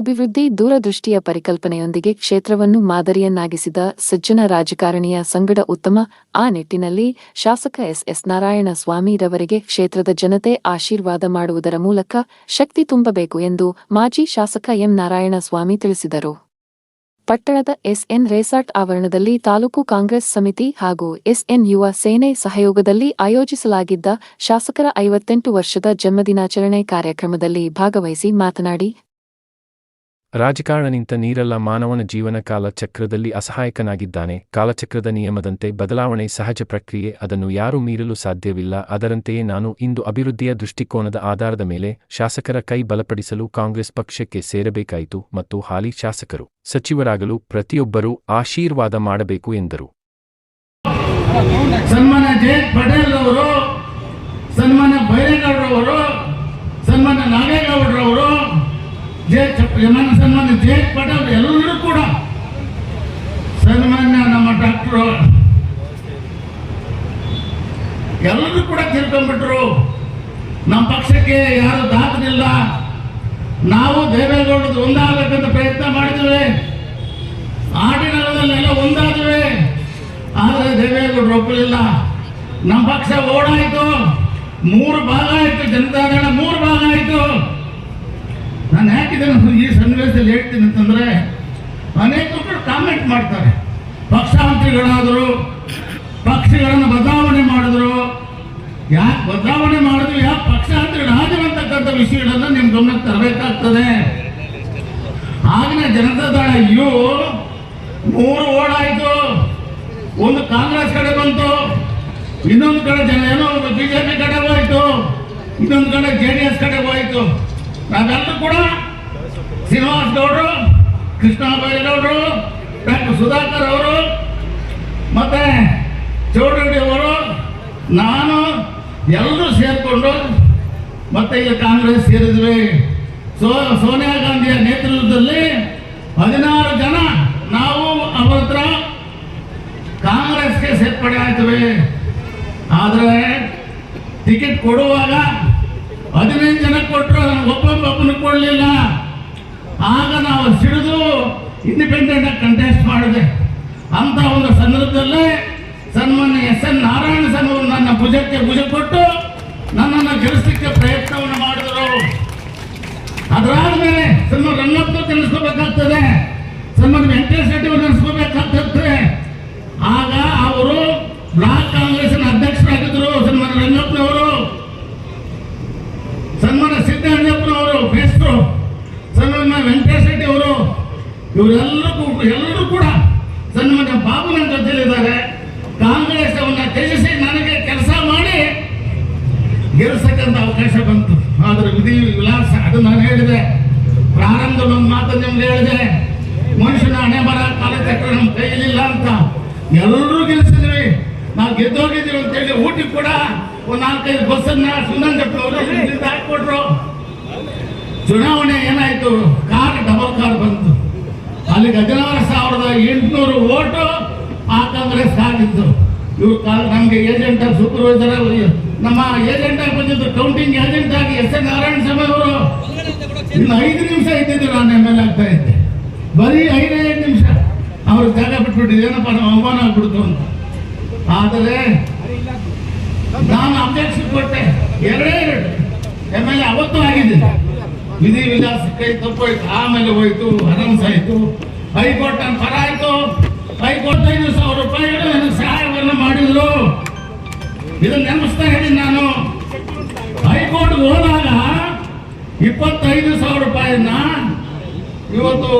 ಅಭಿವೃದ್ಧಿ ದೂರದೃಷ್ಟಿಯ ಪರಿಕಲ್ಪನೆಯೊಂದಿಗೆ ಕ್ಷೇತ್ರವನ್ನು ಮಾದರಿಯನ್ನಾಗಿಸಿದ ಸಜ್ಜನ ರಾಜಕಾರಣಿಯ ಸಂಗಡ ಉತ್ತಮ, ಆ ನಿಟ್ಟಿನಲ್ಲಿ ಶಾಸಕ ಎಸ್ ಎಸ್ ನಾರಾಯಣ ಸ್ವಾಮಿರವರಿಗೆ ಕ್ಷೇತ್ರದ ಜನತೆ ಆಶೀರ್ವಾದ ಮಾಡುವುದರ ಮೂಲಕ ಶಕ್ತಿ ತುಂಬಬೇಕು ಎಂದು ಮಾಜಿ ಶಾಸಕ ಎಂ. ನಾರಾಯಣ ಸ್ವಾಮಿ ತಿಳಿಸಿದರು. ಪಟ್ಟಣದ ಎಸ್ಎನ್ ರೇಸಾರ್ಟ್ ಆವರಣದಲ್ಲಿ ತಾಲೂಕು ಕಾಂಗ್ರೆಸ್ ಸಮಿತಿ ಹಾಗೂ ಎಸ್ಎನ್ ಯುವ ಸೇನೆ ಸಹಯೋಗದಲ್ಲಿ ಆಯೋಜಿಸಲಾಗಿದ್ದ ಶಾಸಕರ ಐವತ್ತೆಂಟು ವರ್ಷದ ಜನ್ಮದಿನಾಚರಣೆ ಕಾರ್ಯಕ್ರಮದಲ್ಲಿ ಭಾಗವಹಿಸಿ ಮಾತನಾಡಿ ರಾಜಕಾರಣ ನಿಂತ ನೀರಲ್ಲ ಮಾನವನ ಜೀವನ ಕಾಲ ಚಕ್ರದಲ್ಲಿ ಅಸಹಾಯಕನಾಗಿದ್ದಾನೆ. ಕಾಲಚಕ್ರದ ನಿಯಮದಂತೆ ಬದಲಾವಣೆ ಸಹಜ ಪ್ರಕ್ರಿಯೆ, ಅದನ್ನು ಯಾರೂ ಮೀರಲು ಸಾಧ್ಯವಿಲ್ಲ. ಅದರಂತೆಯೇ ನಾನು ಇಂದು ಅಭಿವೃದ್ಧಿಯ ದೃಷ್ಟಿಕೋನದ ಆಧಾರದ ಮೇಲೆ ಶಾಸಕರ ಕೈ ಬಲಪಡಿಸಲು ಕಾಂಗ್ರೆಸ್ ಪಕ್ಷಕ್ಕೆ ಸೇರಬೇಕಾಯಿತು ಮತ್ತು ಹಾಲಿ ಶಾಸಕರು, ಸಚಿವರಾಗಲು ಪ್ರತಿಯೊಬ್ಬರೂ ಆಶೀರ್ವಾದ ಮಾಡಬೇಕು ಎಂದರು. ಸನ್ಮಾನ್ಯ ಜಯಂತ್ ಪಟೇಲ್ ಅವರು ಸನ್ಮಾನ್ಯ ಬೈರೇಗೌಡರವರು ಸನ್ಮಾನ್ಯ ನಾಗೇಗೌಡರವರು ಜಯ ಸನ್ಮಾನ್ಯ ಜೇಟ್ ಜಯಂತ್ ಪಟೇಲ್ ಎಲ್ಲರೂ ಕೂಡ ಸನ್ಮಾನ್ಯ ನಮ್ಮ ಡಾಕ್ಟ್ರು. ಎಲ್ಲರೂ ಕೂಡ ತಿಳ್ಕೊಂಡ್ಬಿಟ್ರು ನಮ್ಮ ಪಕ್ಷಕ್ಕೆ ಯಾರು ದಾಖಲಿಲ್ಲ. ನಾವು ದೇವೇಗೌಡದ್ದು ಒಂದಾಗಬೇಕಂತ ಪ್ರಯತ್ನ ಮಾಡಿದ್ವಿ ಆಡಿನಲ್ಲೆಲ್ಲ ಒಂದಾದ್ವಿ. ಆದರೆ ದೇವೇಗೌಡರು ಒಪ್ಪಲಿಲ್ಲ. ನಮ್ಮ ಪಕ್ಷ ಓಡಾಯಿತು. ಮೂರು ಭಾಗ ಆಯಿತು, ಜನತಾದಳ ಮೂರು ಭಾಗ ಆಯಿತು. ಈ ಸನ್ನಿವೇಶದಲ್ಲಿ ಹೇಳ್ತೀನಿ ಅಂತಂದ್ರೆ ಅನೇಕರು ಕಾಮೆಂಟ್ ಮಾಡ್ತಾರೆ. ಪಕ್ಷಾಂತರಿಗಳಾದರು, ಪಕ್ಷಗಳನ್ನು ಬದಲಾವಣೆ ಮಾಡಿದ್ರು. ಯಾಕೆ ಬದಲಾವಣೆ ಮಾಡಿದ್ರು? ಯಾಕೆ ಪಕ್ಷಾಂತರಿಗಳಾದ್ರು ಅಂತಕ್ಕಂಥ ವಿಷಯಗಳನ್ನು ನಿಮ್ಮ ಗಮನಕ್ಕೆ ತರಬೇಕಾಗ್ತದೆ? ಆಗಿನ ಜನತಾ ದಳ ಯು ಮೂರು ಓಡಾಯಿತು ಒಂದು ಕಾಂಗ್ರೆಸ್ ಕಡೆ ಬಂತು. ಇನ್ನೊಂದು ಕಡೆ ಜನ ಏನೋ ಬಿಜೆಪಿ ಕಡೆ ಹೋಯ್ತು. ಇನ್ನೊಂದು ಕಡೆ ಜೆ ಡಿ ಎಸ್ ಕಡೆ ಹೋಯ್ತು. ನಾವೆಲ್ಲರೂ ಕೂಡ ಶ್ರೀನಿವಾಸ್ ಗೌಡರು, ಕೃಷ್ಣ ಬೈರೇಗೌಡರು, ಡಾಕ್ಟರ್ ಸುಧಾಕರ್ ಅವರು, ಮತ್ತೆ ಚೌಡರೆಡ್ಡಿ ಅವರು, ನಾನು ಎಲ್ಲರೂ ಸೇರಿಕೊಂಡು ಮತ್ತೆ ಈಗ ಕಾಂಗ್ರೆಸ್ ಸೇರಿದ್ವಿ. ಸೋ, ಸೋನಿಯಾ ಗಾಂಧಿಯ ನೇತೃತ್ವದಲ್ಲಿ ಹದಿನಾರು ಜನ ನಾವು ಅವರ ಹತ್ರ ಕಾಂಗ್ರೆಸ್ಗೆ ಸೇರ್ಪಡೆ ಆಯ್ತವೆ. ಆದರೆ ಟಿಕೆಟ್ ಕೊಡುವಾಗ ಹದಿನೈದು ಜನ ಕೊಟ್ಟರು ಒಬ್ಬೊಬ್ಬೊಬ್ಬನ ಕೊಡಲಿಲ್ಲ. ಆಗ ನಾವು ಸಿಡಿದು ಇಂಡಿಪೆಂಡೆಂಟ್ ಆಗಿ ಕಂಟೆಸ್ಟ್ ಮಾಡಿದೆ. ಅಂತ ಒಂದು ಸಂದರ್ಭದಲ್ಲೇ ಸನ್ಮಾನ್ಯ ಎಸ್ ಎನ್ ನಾರಾಯಣ ಸನ್ ನನ್ನ ಭುಜಕ್ಕೆ ಭುಜ ಕೊಟ್ಟು ನನ್ನನ್ನು ಗೆಲ್ಲಿಸಲಿಕ್ಕೆ ಪ್ರಯತ್ನವನ್ನು ಮಾಡಿದರು. ಅದಾದ್ಮೇಲೆ ಸನ್ಮಾನ ರಂಗಪ್ಪ ತಿಳಿಸ್ಕೋಬೇಕಾಗ್ತದೆ ಸನ್ಮಾನ ವೆಂಕಟೇಶ್ ರೆಡ್ಡಿ ಅವರು ನೆನೆಸ್ಕೋಬೇಕಾಗ್ತದೆ ಆಗ ಅವರು ಬ್ಲಾಕ್ ಕಾಂಗ್ರೆಸ್ನ ಅಧ್ಯಕ್ಷರಾಗಿದ್ದರು ಸನ್ಮಾನ ರಂಗಪ್ಪನವರು ಸನ್ಮಾನ ಸಿದ್ದಣ್ಣಪ್ಪನವರು ಬೇಸ್ರು ಸನ್ಮಾನ ವೆಂಕಟೇಶ್ ರೆಡ್ಡಿ ಅವರು ಇವರೆಲ್ಲರೂ ಎಲ್ಲರೂ ಕೂಡ ಸನ್ಮಾನ ಬಾಬು ನನ್ನ ಜೊತೆಲಿದ್ದಾರೆ ಕಾಂಗ್ರೆಸ್ ಅವನ್ನ ತ್ಯಜಿಸಿ ನನಗೆ ಕೆಲಸ ಮಾಡಿ ಗೆಲ್ಸಕ್ಕಂತ ಅವಕಾಶ ಬಂತು. ಆದ್ರೆ ವಿಧಿ ವಿಲಾಸ ಅದು ನಾನು ಹೇಳಿದೆ. ಪ್ರಾರಂಭದ ಒಂದು ಮಾತು ನಿಮ್ಗೆ ಹೇಳಿದೆ. ಮನುಷ್ಯನ ಹಣೆ ಬರ ಕಾಲಚಕ್ರ ನಮ್ಮ ಕೈಲಿಲ್ಲ ಅಂತ. ಎಲ್ಲರೂ ಗೆಲ್ಲಿಸಿದ್ವಿ ನಾವು ಗೆದ್ದೋಗಿದ್ದೀವಿ ಅಂತ ಹೇಳಿ ಊಟಕ್ಕೆ ಕೂಡ ಒಂದು ನಾಲ್ಕೈದು ಬಸ್ಸನ್ನ ಸುಂದರ ಹಾಕೊಟ್ರು ಚುನಾವಣೆ ಏನಾಯ್ತು? ಕಾರ್, ಡಬಲ್ ಕಾರ್ ಬಂತು. ಅಲ್ಲಿಗೆ ಹದಿನಾರು ಸಾವಿರದ ಎಂಟುನೂರು ಓಟು ಆ ಕಾಂಗ್ರೆಸ್ ಆಗಿದ್ದು ಇವ್ರು ಕಾಲ ನಮಗೆ ಏಜೆಂಟ್ ಸೂಪರ್ವೈಸರ್ ನಮ್ಮ ಏಜೆಂಟ್ ಆಗಿ ಬಂದಿದ್ದು ಕೌಂಟಿಂಗ್ ಏಜೆಂಟ್ ಆಗಿ ಎಸ್ ಎನ್ ನಾರಾಯಣ ಸ್ವಾಮಿ ಅವರು. ಇನ್ನು ಐದು ನಿಮಿಷ ಇದ್ದಿದ್ದು ನಾನು ಎಂ ಎಲ್ ಆಗ್ತಾ ಇದ್ದೆ. ಬರೀ ಐದೈದು ಐದು ನಿಮಿಷ. ಅವ್ರ ಜಾಗ ಬಿಟ್ಬಿಟ್ಟಿದ್ದು ಏನಪ್ಪ ನಾವು ಅವಮಾನ ಆಗ್ಬಿಡ್ತು ಅಂತ. ಆದರೆ ನಾನು ಅಧ್ಯಕ್ಷ ಕೊಟ್ಟೆ. ಎರಡೇ ಎರಡು. ಎಂ ಎಲ್ ಎ ಅವತ್ತು ಆಗಿದೆ ವಿಧಿ ವಿಲಾಸ ಕೈ ತಪ್ಪೋಯ್ತು. ಆಮೇಲೆ ಹೋಯ್ತು, ಅನೌನ್ಸ್ ಆಯ್ತು. ಹೈಕೋರ್ಟ್ ನನ್ನ ಪರ ಆಯ್ತು. ಹೈಕೋರ್ಟ್ ಐದು ಸಾವಿರ ರೂಪಾಯಿಗಳು ನನಗೆ ಸಹಾಯವನ್ನು ಮಾಡಿದ್ರು. ಇದನ್ನ ನೆನಪಿಸ್ತಾ ಹೇಳಿ ನಾನು. ಹೈಕೋರ್ಟ್ ಹೋದಾಗ ಇಪ್ಪತ್ತೈದು ಸಾವಿರ ರೂಪಾಯಿನ ಇವತ್ತು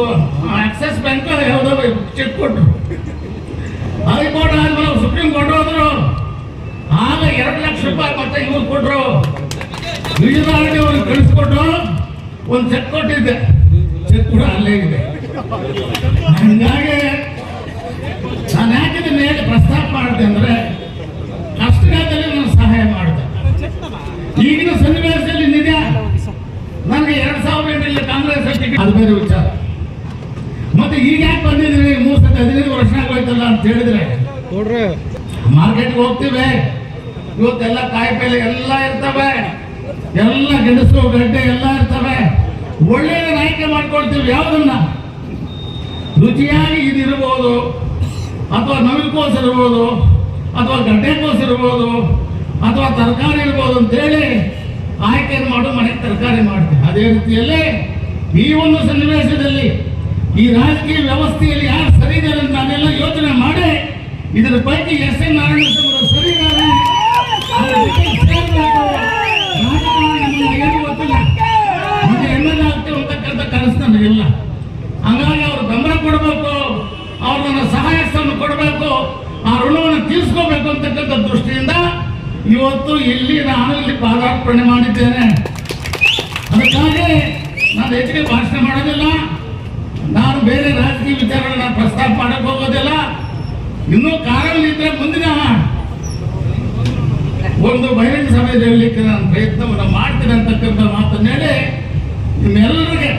ಆಕ್ಸಿಸ್ ಬ್ಯಾಂಕ್ ಯಾವುದೋ ಚೆಕ್ ಕೊಟ್ಟರು ಹೈಕೋರ್ಟ್ ಆದ್ಮೇಲೆ ಸುಪ್ರೀಂ ಕೋರ್ಟ್ ಹೋದ್ರು. ಆಗ ಎರಡು ಲಕ್ಷ ರೂಪಾಯಿ ಮತ್ತೆ ಇವ್ರು ಕೊಟ್ರು. ವಿಜಯನಾಡಿ ಅವ್ರಿಗೆ ಕಳಿಸ್ಕೊಟ್ರು. ಒಂದು ಚೆಕ್ ಕೊಟ್ಟಿದ್ದೆ. ಚೆಕ್ ಕೂಡ ಅಲ್ಲೇ ಇದೆ ಹಂಗಾಗಿ ನಾನು ಯಾಕೆ ಇದನ್ನ ಹೇಗೆ ಪ್ರಸ್ತಾಪ ಮಾಡಿದೆ ಅಂದ್ರೆ ಕಷ್ಟಕಾಲದಲ್ಲಿ ನಾನು ಸಹಾಯ ಮಾಡಿದೆ ಈಗಿನ ಸನ್ನಿವೇಶದಲ್ಲಿ ನಿಜ ನನಗೆ ಎರಡ್ ಸಾವಿರ ಎಂಟರಲ್ಲಿ ಕಾಂಗ್ರೆಸ್ ಟಿಕೆಟ್ ಅದು ಬೇರೆ ವಿಚಾರ ಮತ್ತೆ ಈಗ ಯಾಕೆ ಬಂದಿದ್ರಿ ಮೂರ್ ಸತಿ ಹದಿನೈದು ವರ್ಷ ಆಗೋಯ್ತಲ್ಲ ಅಂತ ಹೇಳಿದ್ರೆ. ನೋಡ್ರಿ. ಮಾರ್ಕೆಟ್ಗೆ ಹೋಗ್ತೀವಿ. ಇವತ್ತೆಲ್ಲ ಕಾಯಿ ಪಲ್ಲೆ ಎಲ್ಲ ಇರ್ತವೆ. ಎಲ್ಲ ಗೆಣಸು ಗಡ್ಡೆ ಎಲ್ಲ ಇರ್ತವೆ. ಒಳ್ಳೆಯದನ್ನ ಆಯ್ಕೆ ಮಾಡ್ಕೊಳ್ತೀವಿ ಯಾವುದನ್ನ? ರುಚಿಯಾಗಿ ಇದಿರ್ಬೋದು. ಅಥವಾ ನವಿಲುಕೋಸು ಇರ್ಬೋದು. ಅಥವಾ ಗಡ್ಡೆಕೋಸು ಇರ್ಬೋದು. ಅಥವಾ ತರಕಾರಿ ಇರ್ಬೋದು ಅಂತೇಳಿ ಆಯ್ಕೆ ಮಾಡು ಮನೆಗೆ ತರಕಾರಿ ಮಾಡ್ತೀವಿ. ಅದೇ ರೀತಿಯಲ್ಲಿ ಈ ಒಂದು ಸನ್ನಿವೇಶದಲ್ಲಿ ಈ ರಾಜಕೀಯ ವ್ಯವಸ್ಥೆಯಲ್ಲಿ ಯಾರು ಸರಿ ಇದ್ದಾರೆ ಅಂತ ನಾನೆಲ್ಲ ಯೋಚನೆ ಮಾಡಿ, ಇದರ ಪೈಕಿ ಎಸ್ ಎನ್ ನಾರಾಯಣಸ್ವಾಮಿ ಸರಿ ಇದ್ದಾರೆ. ನನಗಿಲ್ಲ ಹಂಗಾಗಿ ಅವ್ರು ಬೆಂಬಲ ಕೊಡಬೇಕು, ಅವ್ರು ನನ್ನ ಸಹಾಯಸ್ಥವನ್ನು ಕೊಡಬೇಕು, ಆ ಋಣವನ್ನು ತೀರಿಸ್ಕೋಬೇಕು ಅಂತಕ್ಕಂಥ ದೃಷ್ಟಿಯಿಂದ ಇವತ್ತು ಇಲ್ಲಿ ನಾನು ಇಲ್ಲಿ ಪಾದಾರ್ಪಣೆ ಮಾಡಿದ್ದೇನೆ. ಅದಕ್ಕಾಗಿ ನಾನು ಹೆಚ್ಚಿಗೆ ಭಾಷಣ ಮಾಡೋದಿಲ್ಲ. ನಾನು ಬೇರೆ ರಾಜಕೀಯ ವಿಚಾರಗಳನ್ನ ಪ್ರಸ್ತಾಪ ಮಾಡಕ್ ಹೋಗೋದಿಲ್ಲ. ಇನ್ನೂ ಕಾರಣ ಇದ್ರೆ ಮುಂದಿನ ಒಂದು ಬಹಿರಂಗ ಸಭೆ ಹೇಳಲಿಕ್ಕೆ ನಾನು ಪ್ರಯತ್ನವನ್ನು ಮಾಡ್ತೀನಿ ಅಂತಕ್ಕಂಥ ಮಾತನ್ನ ಹೇಳಿ ನಿಮ್ಮೆಲ್ಲರಿಗೆ